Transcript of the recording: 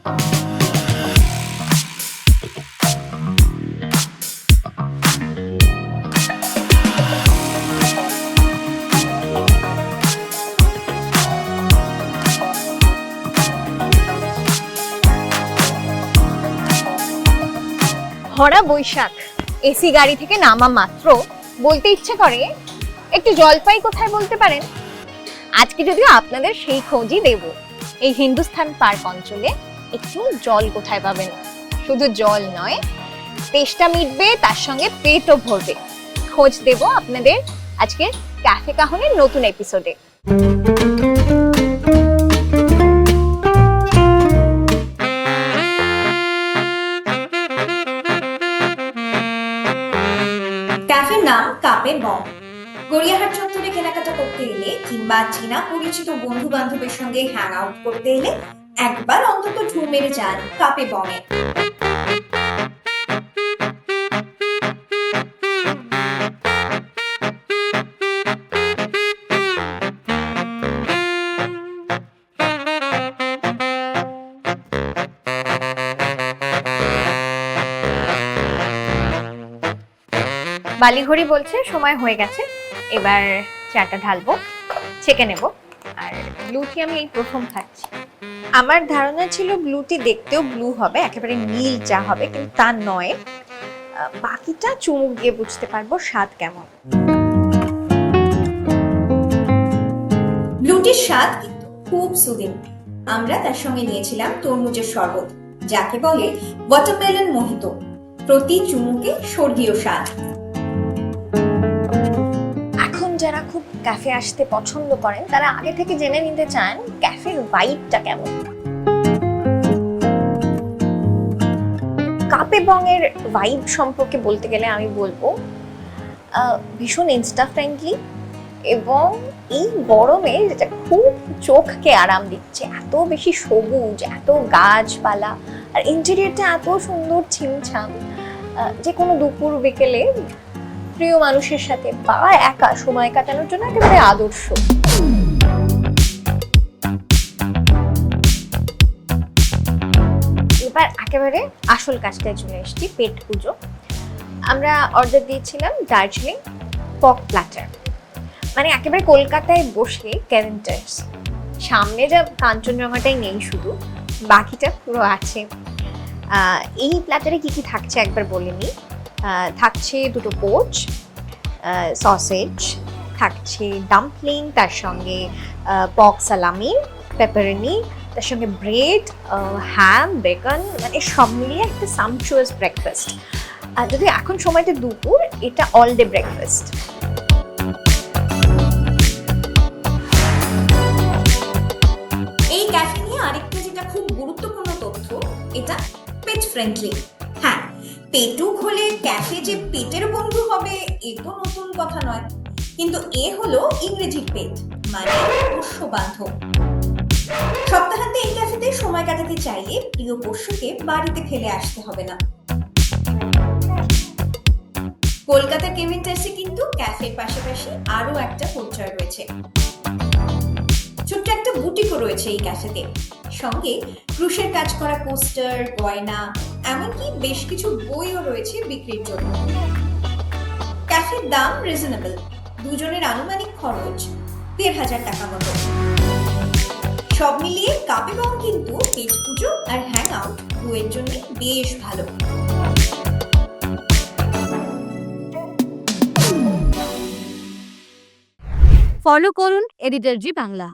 ভরা বৈশাখ। এসি গাড়ি থেকে নামা মাত্র। বলতে ইচ্ছে করে, একটু জলপাই কোথায় বলতে পারেন? আজকে যদিও আপনাদের সেই খোঁজই দেব। এই হিন্দুস্থান পার্ক অঞ্চলে একটু জল কোথায় পাবেন? শুধু জল নয়, তেষ্টা মিটবে, তার সঙ্গে পেটও ভরবে। খোঁজ দেব আপনাদের আজকে ক্যাফে কাহনের নতুন এপিসোডে কাপের বম। গড়িয়াহাট চত্বরে কেনাকাটা করতে এলে কিংবা চীনা পরিচিত বন্ধু বান্ধবের সঙ্গে হ্যাং আউট করতে এলে একবার অন্তত ঢু মেরে যান কাপে বমে। বালিঘড়ি বলছে, সময় হয়ে গেছে। এবার চাটা ঢালবো, ছেঁকে নেব। আর ব্লুটি আমি এই প্রথম খাচ্ছি। আমার ধারণা ছিল ব্লুটি দেখতেও ব্লু হবে, একেবারে নীল চা হবে, কিন্তু তা নয়। বাকিটা চুমুক দিয়ে বুঝতে পারব স্বাদ কেমন। ব্লুটির স্বাদ খুব সুদিন। আমরা তার সঙ্গে নিয়েছিলাম তরমুজের শরবত, যাকে বলে ওয়াটারমেলন মোহিত। প্রতি চুমুকে স্বর্গীয় স্বাদ। যারা খুব ক্যাফে আসতে পছন্দ করেন, তারা আগে থেকে জেনে নিতে চান ক্যাফের ভাইবটা কেমন। কাপে বংয়ের ভাইব সম্পর্কে বলতে গেলে আমি বলব ভীষণ ইনস্টা ফ্রেন্ডলি এবং এই গরমে যেটা খুব চোখকে আরাম দিচ্ছে, এত বেশি সবুজ, এত গাছপালা, আর ইন্টেরিয়রটা এত সুন্দর ছিমছাম যে কোনো দুপুর বিকেলে প্রিয় মানুষের সাথে বা একা সময় কাটানোর জন্য একেবারে আদর্শ। এবার একেবারে আসল কাজটায় চলে এসেছি, পেট পুজো। আমরা অর্ডার দিয়েছিলাম দার্জিলিং পক প্ল্যাটার। মানে একেবারে কলকাতায় বসে ক্যারেন্টার্স সামনে যা কাঞ্চনজঙ্ঘাটাই নেই শুধু, বাকিটা পুরো আছে। এই প্ল্যাটারে কি কি থাকছে একবার বলে নিই। থাকছে দুটো পোচ সসেজ থাকছে ডাম্পলিং তার সঙ্গে পক সালামি পেপারনি তার সঙ্গে ব্রেড হ্যাম বেকন মানে সব মিলিয়ে একটা সামচুয়াস ব্রেকফাস্ট আর যদি এখন সময়টা দুপুর, এটা অল ডে ব্রেকফাস্ট এই ক্যাফে নিয়ে আরেকটা যেটা খুব গুরুত্বপূর্ণ তথ্য, এটা পেট ফ্রেন্ডলি পেটুক হলে ক্যাফে যে পেটের বন্ধু হবে, এ তো নতুন কথা নয়। কিন্তু এ হলো ইংরেজির পেট মানে পোষ্য বান্ধব সপ্তাহান্তে এই ক্যাফেতে সময় কাটাতে চাইলে প্রিয় পোষ্যকে বাড়িতে ফেলে আসতে হবে না। কলকাতা কেভিনটার্সে কিন্তু ক্যাফের পাশাপাশি আরও একটা পরিচয় রয়েছে। ছোট্ট একটা বুটিকও রয়েছে এই ক্যাফেতে। সঙ্গে ক্রুশের কাজ করা পোস্টার, গয়না, এমনকি বেশ কিছু বইও রয়েছে বিক্রির জন্য। ক্যাফের দাম রিজনেবল দুজনের আনুমানিক খরচ দেড় হাজার টাকা মতো। সব মিলিয়ে কাপে বং কিন্তু পেট পুজো আর হ্যাং আউট দুয়ের জন্য বেশ ভালো। ফলো করুন এডিটর জি বাংলা